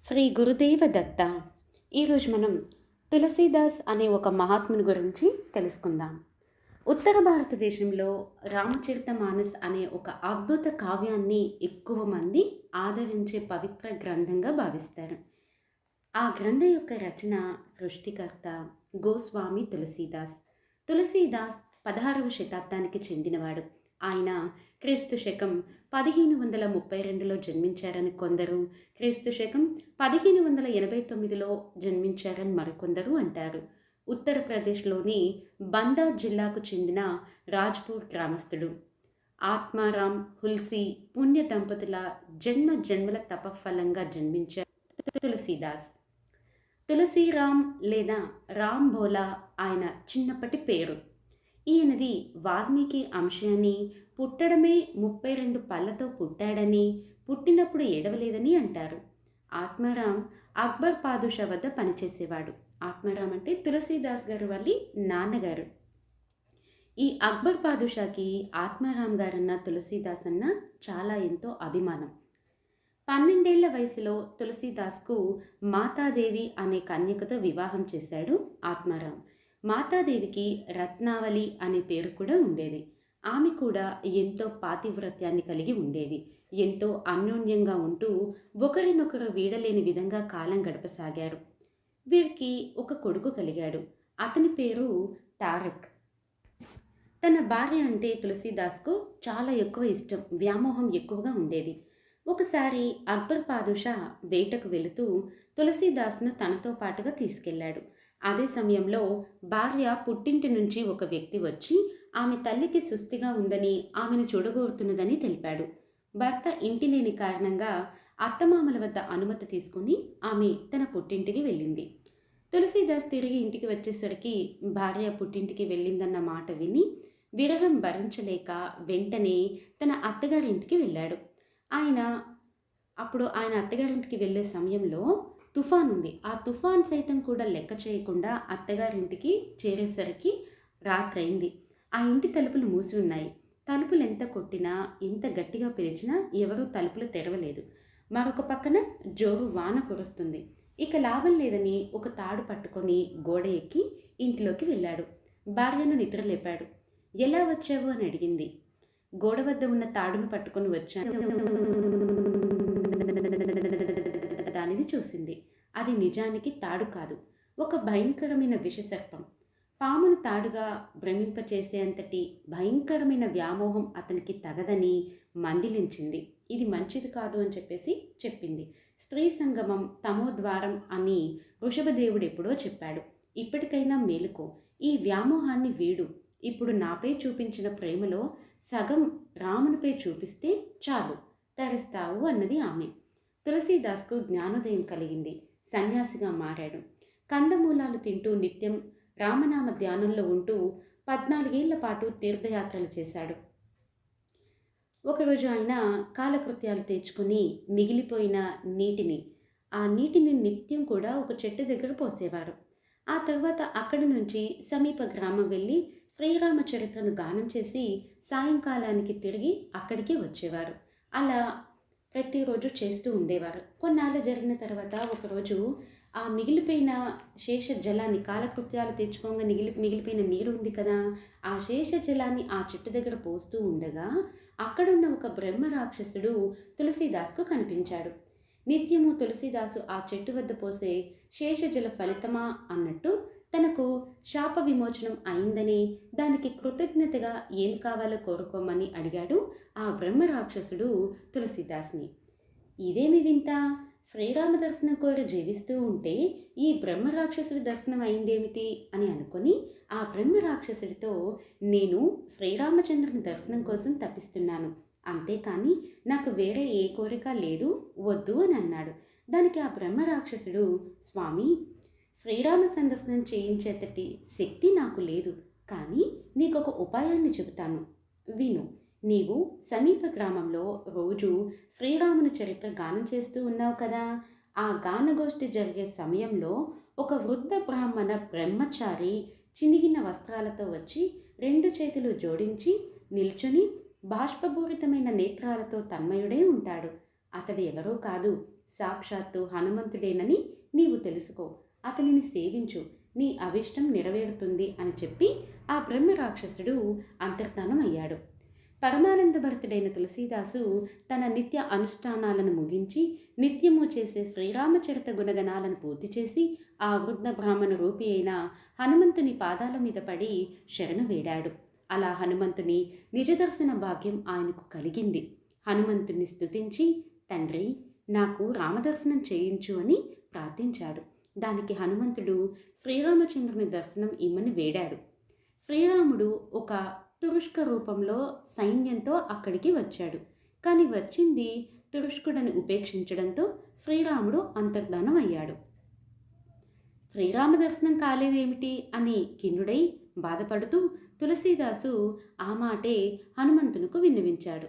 శ్రీ గురుదేవ దత్త. ఈరోజు మనం తులసీదాస్ అనే ఒక మహాత్ముని గురించి తెలుసుకుందాం. ఉత్తర భారతదేశంలో రామచరిత మానస్ అనే ఒక అద్భుత కావ్యాన్ని ఎక్కువ మంది ఆదరించే పవిత్ర గ్రంథంగా భావిస్తారు. ఆ గ్రంథం యొక్క రచన సృష్టికర్త గోస్వామి తులసీదాస్. తులసీదాస్ పదహారవ శతాబ్దానికి చెందినవాడు. ఆయన క్రీస్తు శకం పదిహేను వందల ముప్పై రెండులో జన్మించారని కొందరు క్రీస్తు శకం పదిహేను వందల ఎనభై తొమ్మిదిలో జన్మించారని మరికొందరు అంటారు. ఉత్తరప్రదేశ్లోని బందా జిల్లాకు చెందిన రాజ్పూర్ గ్రామస్తుడు ఆత్మారాం హుల్సీ పుణ్య దంపతుల జన్మ జన్మల తపఫలంగా జన్మించారు తులసీదాస్. తులసీరామ్ లేదా రామ్ భోలా ఆయన చిన్నప్పటి పేరు. ఈయనది వాల్మీకి అంశాన్ని పుట్టడమే ముప్పై రెండు పళ్ళతో పుట్టాడని పుట్టినప్పుడు ఏడవలేదని అంటారు. ఆత్మారాం అక్బర్ పాదుషా వద్ద పనిచేసేవాడు. ఆత్మారాం అంటే తులసీదాస్ గారు వాళ్ళి నాన్నగారు. ఈ అక్బర్ పాదుషాకి ఆత్మారాం గారన్న తులసీదాస్ అన్న చాలా ఎంతో అభిమానం. పన్నెండేళ్ళ వయసులో తులసీదాస్కు మాతాదేవి అనే కన్యకతో వివాహం చేశాడు ఆత్మారాం. మాతాదేవికి రత్నావళి అనే పేరు కూడా ఉండేది. ఆమె కూడా ఎంతో పాతివ్రత్యాన్ని కలిగి ఉండేది. ఎంతో అన్యోన్యంగా ఉంటూ ఒకరినొకరు వీడలేని విధంగా కాలం గడపసాగారు. వీరికి ఒక కొడుకు కలిగాడు. అతని పేరు తారక్. తన భార్య అంటే తులసీదాస్కు చాలా ఎక్కువ ఇష్టం. వ్యామోహం ఎక్కువగా ఉండేది. ఒకసారి అక్బర్ పాదుషా వేటకు వెళుతూ తులసీదాస్ను తనతో పాటుగా తీసుకెళ్ళాడు. అదే సమయంలో భార్య పుట్టింటి నుంచి ఒక వ్యక్తి వచ్చి ఆమె తల్లికి సుస్థిగా ఉందని ఆమెను చూడగోరుతున్నదని తెలిపాడు. భర్త ఇంటి లేని కారణంగా అత్తమామల వద్ద అనుమతి తీసుకుని ఆమె తన పుట్టింటికి వెళ్ళింది. తులసీదాస్ తిరిగి ఇంటికి వచ్చేసరికి భార్య పుట్టింటికి వెళ్ళిందన్న మాట విని విరహం భరించలేక వెంటనే తన అత్తగారింటికి వెళ్ళాడు. ఆయన అప్పుడు ఆయన అత్తగారింటికి వెళ్ళే సమయంలో తుఫాన్ ఉంది ఆ తుఫాన్ సైతం కూడా లెక్క చేయకుండా అత్తగారింటికి చేరేసరికి రాత్రైంది ఆ ఇంటి తలుపులు మూసి ఉన్నాయి తలుపులు ఎంత కొట్టినా ఎంత గట్టిగా పిలిచినా ఎవరూ తలుపులు తెరవలేదు. మరొక పక్కన జోరు వాన కురుస్తుంది. ఇక లాభం లేదని ఒక తాడు పట్టుకొని గోడ ఎక్కి ఇంటిలోకి వెళ్ళాడు. భార్యను నిద్రలేపాడు. ఎలా వచ్చావు? అని అడిగింది. గోడ వద్ద ఉన్న తాడును పట్టుకొని వచ్చాను. చూసింది. అది నిజానికి తాడు కాదు. ఒక భయంకరమైన విషసర్పం. పామును తాడుగా భ్రమింపచేసేంతటి భయంకరమైన వ్యామోహం అతనికి తగదని మందిలించింది. ఇది మంచిది కాదు అని చెప్పేసి చెప్పింది. స్త్రీ సంగమం తమోద్వారం అని వృషభదేవుడు ఎప్పుడో చెప్పాడు. ఇప్పటికైనా మేలుకో. ఈ వ్యామోహాన్ని వీడు. ఇప్పుడు నాపై చూపించిన ప్రేమలో సగం రామునిపై చూపిస్తే చాలు. తరిస్తావు అన్నది ఆమె. తులసీదాస్కు జ్ఞానోదయం కలిగింది. సన్యాసిగా మారాడు. కందమూలాలు తింటూ నిత్యం రామనామ ధ్యానంలో ఉంటూ పద్నాలుగేళ్ళ పాటు తీర్థయాత్రలు చేశాడు. ఒకరోజు ఆయన కాలకృత్యాలు తెచ్చుకుని మిగిలిపోయిన నీటిని ఆ నీటిని నిత్యం కూడా ఒక చెట్టు దగ్గర పోసేవారు. ఆ తర్వాత అక్కడి నుంచి సమీప గ్రామం వెళ్ళి శ్రీరామ చరిత్రను గానం చేసి సాయంకాలానికి తిరిగి అక్కడికి వచ్చేవారు. అలా ప్రతిరోజు చేస్తూ ఉండేవారు. కొన్నాళ్ళు జరిగిన తర్వాత ఒకరోజు ఆ మిగిలిపోయిన శేష జలాన్ని కాలకృత్యాలు తెచ్చుకోగా మిగిలి మిగిలిపోయిన నీరు ఉంది కదా ఆ శేష జలాన్ని ఆ చెట్టు దగ్గర పోస్తూ ఉండగా అక్కడున్న ఒక బ్రహ్మ రాక్షసుడు తులసీదాస్కు కనిపించాడు. నిత్యము తులసీదాసు ఆ చెట్టు వద్ద పోసే శేషజల ఫలితమా? అన్నట్టు తనకు శాప విమోచనం అయిందని దానికి కృతజ్ఞతగా ఏం కావాలో కోరుకోమని అడిగాడు ఆ బ్రహ్మ రాక్షసుడు ఇదేమి వింత? శ్రీరామ దర్శనం కోరి జీవిస్తూ ఉంటే ఈ బ్రహ్మ రాక్షసుడి దర్శనం అయిందేమిటి అని అనుకొని ఆ బ్రహ్మ రాక్షసుడితో నేను శ్రీరామచంద్రుని దర్శనం కోసం తప్పిస్తున్నాను. అంతేకాని నాకు వేరే ఏ కోరిక లేదు వద్దు అని అన్నాడు. దానికి ఆ బ్రహ్మ రాక్షసుడు స్వామి శ్రీరామ సందర్శనం చేయించేటటి శక్తి నాకు లేదు. కానీ నీకు ఒక ఉపాయాన్ని చెబుతాను. విను నీవు సమీప గ్రామంలో రోజు శ్రీరాముని చరిత్ర గానం చేస్తూ ఉన్నావు కదా. ఆ గానగోష్ఠి జరిగే సమయంలో ఒక వృద్ధ బ్రాహ్మణ బ్రహ్మచారి చినిగిన వస్త్రాలతో వచ్చి రెండు చేతులు జోడించి నిల్చుని బాష్పభూరితమైన నేత్రాలతో తన్మయుడే ఉంటాడు. అతడు ఎవరో కాదు. సాక్షాత్తు హనుమంతుడేనని నీవు తెలుసుకో. అతనిని సేవించు. నీ అవిష్టం నెరవేరుతుంది అని చెప్పి ఆ బ్రహ్మ రాక్షసుడు అంతర్ధానం అయ్యాడు. పరమానంద భరతుడైన తులసీదాసు తన నిత్య అనుష్ఠానాలను ముగించి నిత్యము చేసే శ్రీరామచరిత గుణగణాలను పూర్తి చేసి ఆ వృద్ధ బ్రాహ్మణ రూపి అయిన హనుమంతుని పాదాల మీద పడి శరణు వేడాడు. అలా హనుమంతుని నిజదర్శన భాగ్యం ఆయనకు కలిగింది. హనుమంతుని స్తుతించి తండ్రి నాకు రామదర్శనం చేయించు అని ప్రార్థించాడు. దానికి హనుమంతుడు శ్రీరామచంద్రుని దర్శనం ఇమ్మని వేడాడు. శ్రీరాముడు ఒక తురుష్క రూపంలో సైన్యంతో అక్కడికి వచ్చాడు. కానీ వచ్చింది తురుష్కుడని ఉపేక్షించడంతో శ్రీరాముడు అంతర్ధానం అయ్యాడు. శ్రీరామ దర్శనం కాలేదేమిటి అని కిన్నుడై బాధపడుతూ తులసీదాసు ఆ మాటే హనుమంతునికి విన్నవించాడు.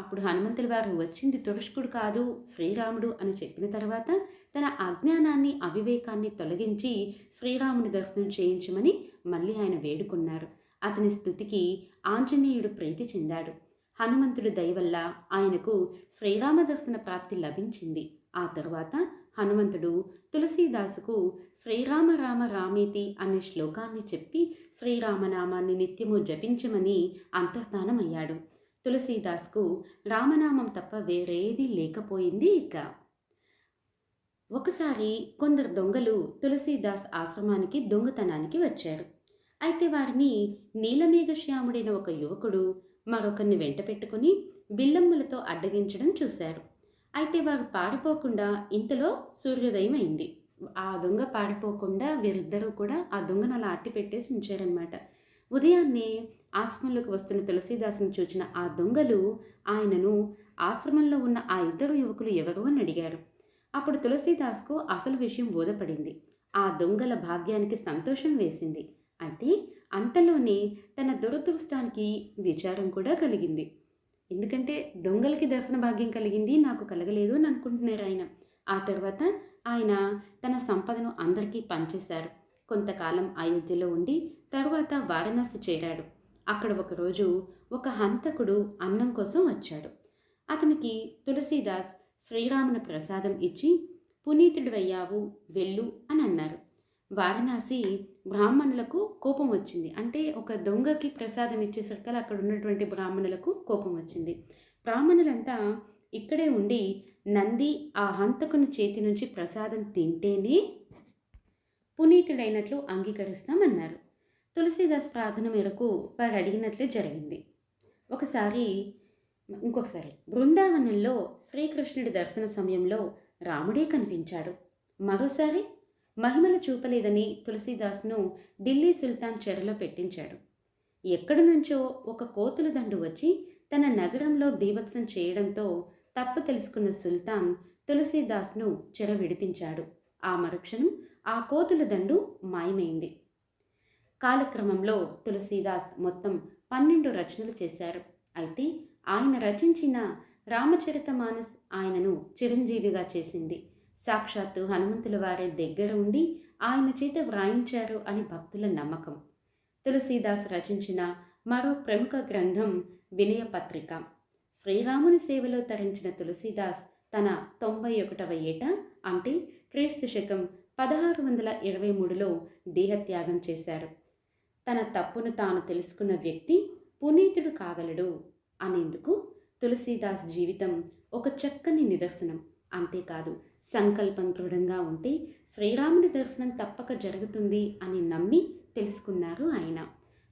అప్పుడు హనుమంతుల వారు వచ్చింది తురుష్కుడు కాదు శ్రీరాముడు అని చెప్పిన తర్వాత తన అజ్ఞానాన్ని అవివేకాన్ని తొలగించి శ్రీరాముని దర్శనం చేయించమని మళ్ళీ ఆయన వేడుకున్నారు. అతని స్థుతికి ఆంజనేయుడు ప్రీతి చెందాడు. హనుమంతుడి దయవల్ల ఆయనకు శ్రీరామ దర్శన ప్రాప్తి లభించింది. ఆ తర్వాత హనుమంతుడు తులసీదాసుకు శ్రీరామ రామ రామేతి అనే శ్లోకాన్ని చెప్పి శ్రీరామనామాన్ని నిత్యము జపించమని అంతర్ధానమయ్యాడు. తులసీదాస్కు రామనామం తప్ప వేరేది లేకపోయింది ఇక. ఒకసారి కొందరు దొంగలు తులసీదాస్ ఆశ్రమానికి దొంగతనానికి వచ్చారు. అయితే వారిని నీలమేఘశ్యాముడైన ఒక యువకుడు మరొకరిని వెంట పెట్టుకుని బిల్లమ్మలతో అడ్డగించడం చూశారు. అయితే వారు పారిపోకుండా ఇంతలో సూర్యోదయం అయింది. ఆ దొంగ పారిపోకుండా వీరిద్దరూ కూడా ఆ దొంగను అలా అట్టి పెట్టేసి ఉంచారనమాట ఉదయాన్నే ఆశ్రమంలోకి వస్తున్న తులసీదాసును చూసిన ఆ దొంగలు ఆయనను ఆశ్రమంలో ఉన్న ఆ ఇద్దరు యువకులు ఎవరు అని అడిగారు. అప్పుడు తులసీదాస్కు అసలు విషయం బోధపడింది. ఆ దొంగల భాగ్యానికి సంతోషం వేసింది. అయితే అంతలోనే తన దురదృష్టానికి విచారం కూడా కలిగింది. ఎందుకంటే దొంగలకి దర్శన భాగ్యం కలిగింది నాకు కలగలేదు అని అనుకుంటున్నారు ఆయన. ఆ తర్వాత ఆయన తన సంపదను అందరికీ పంచేశారు. కొంతకాలం అయోధ్యలో ఉండి తర్వాత వారణాసి చేరాడు. అక్కడ ఒకరోజు ఒక హంతకుడు అన్నం కోసం వచ్చాడు. అతనికి తులసీదాస్ శ్రీరాముని ప్రసాదం ఇచ్చి పునీతుడివయ్యావు వెళ్ళు అని అన్నారు. వారణాసి బ్రాహ్మణులకు కోపం వచ్చింది. అంటే ఒక దొంగకి ప్రసాదం ఇచ్చేసరికి అక్కడ ఉన్నటువంటి బ్రాహ్మణులకు కోపం వచ్చింది. బ్రాహ్మణులంతా ఇక్కడే ఉండి నంది ఆ హంతకుని చేతి నుంచి ప్రసాదం తింటేనే పునీతుడైనట్లు అంగీకరిస్తామన్నారు. తులసీదాస్ ప్రార్థన మేరకు వారు అడిగినట్లే జరిగింది. ఒకసారి ఇంకొకసారి. బృందావనంలో శ్రీకృష్ణుడి దర్శన సమయంలో రాముడే కనిపించాడు. మరోసారి మహిమలు చూపలేదని తులసీదాస్ను ఢిల్లీ సుల్తాన్ చెరలో పెట్టించాడు. ఎక్కడి నుంచో ఒక కోతుల దండు వచ్చి తన నగరంలో బీభత్సం చేయడంతో తప్పు తెలుసుకున్న సుల్తాన్ తులసీదాస్ను చెర విడిపించాడు. ఆ మరుక్షణం ఆ కోతుల దండు మాయమైంది. కాలక్రమంలో తులసీదాస్ మొత్తం పన్నెండు రచనలు చేశారు. అయితే ఆయన రచించిన రామచరిత మానస్ ఆయనను చిరంజీవిగా చేసింది. సాక్షాత్తు హనుమంతుల వారి దగ్గర ఉండి ఆయన చేత వ్రాయించారు అని భక్తుల నమ్మకం. తులసీదాస్ రచించిన మరో ప్రముఖ గ్రంథం వినయపత్రిక శ్రీరాముని సేవలో తరించిన తులసీదాస్ తన తొంభై ఒకటవ ఏట అంటే క్రీస్తు శకం పదహారు వందల ఇరవై మూడులో దేహత్యాగం చేశారు. తన తప్పును తాను తెలుసుకున్న వ్యక్తి పునీతుడు కాగలడు. అనేందుకు తులసీదాస్ జీవితం ఒక చక్కని నిదర్శనం. అంతేకాదు సంకల్పం దృఢంగా ఉంటే శ్రీరాముని దర్శనం తప్పక జరుగుతుంది అని నమ్మి తెలుసుకున్నారు ఆయన.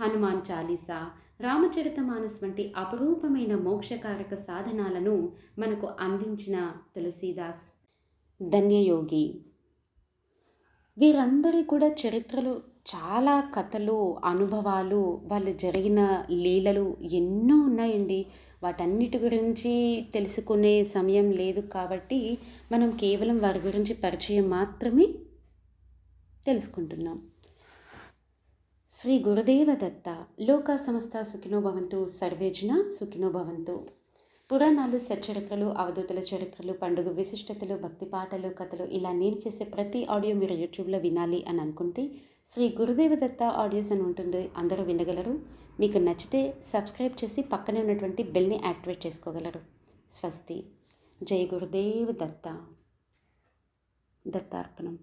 హనుమాన్ చాలీసా రామచరితమానస్ వంటి అపరూపమైన మోక్షకారక సాధనాలను మనకు అందించిన తులసీదాస్. ధన్యయోగి. వీరందరి కూడా చరిత్రలో చాలా కథలు అనుభవాలు వాళ్ళు జరిగిన లీలలు ఎన్నో ఉన్నాయండి. వాటన్నిటి గురించి తెలుసుకునే సమయం లేదు కాబట్టి మనం కేవలం వారి గురించి పరిచయం మాత్రమే తెలుసుకుంటున్నాం. శ్రీ గురుదేవ దత్త లోకా సంస్థ సుఖినో భవంతు సర్వేజన సుఖినో భవంతు. పురాణాలు సచ్చరిత్రలు అవధూతల చరిత్రలు పండుగ విశిష్టతలు భక్తి పాటలు కథలు ఇలా నేను చేసే ప్రతి ఆడియో మీరు యూట్యూబ్లో వినాలి అని అనుకుంటే శ్రీ గురుదేవ దత్త ఆడియోస్ అని ఉంటుంది. అందరూ వినగలరు. మీకు నచ్చితే సబ్స్క్రైబ్ చేసి పక్కనే ఉన్నటువంటి బెల్ని యాక్టివేట్ చేసుకోగలరు. స్వస్తి. జై గురుదేవ్ దత్త. దత్తార్పణం.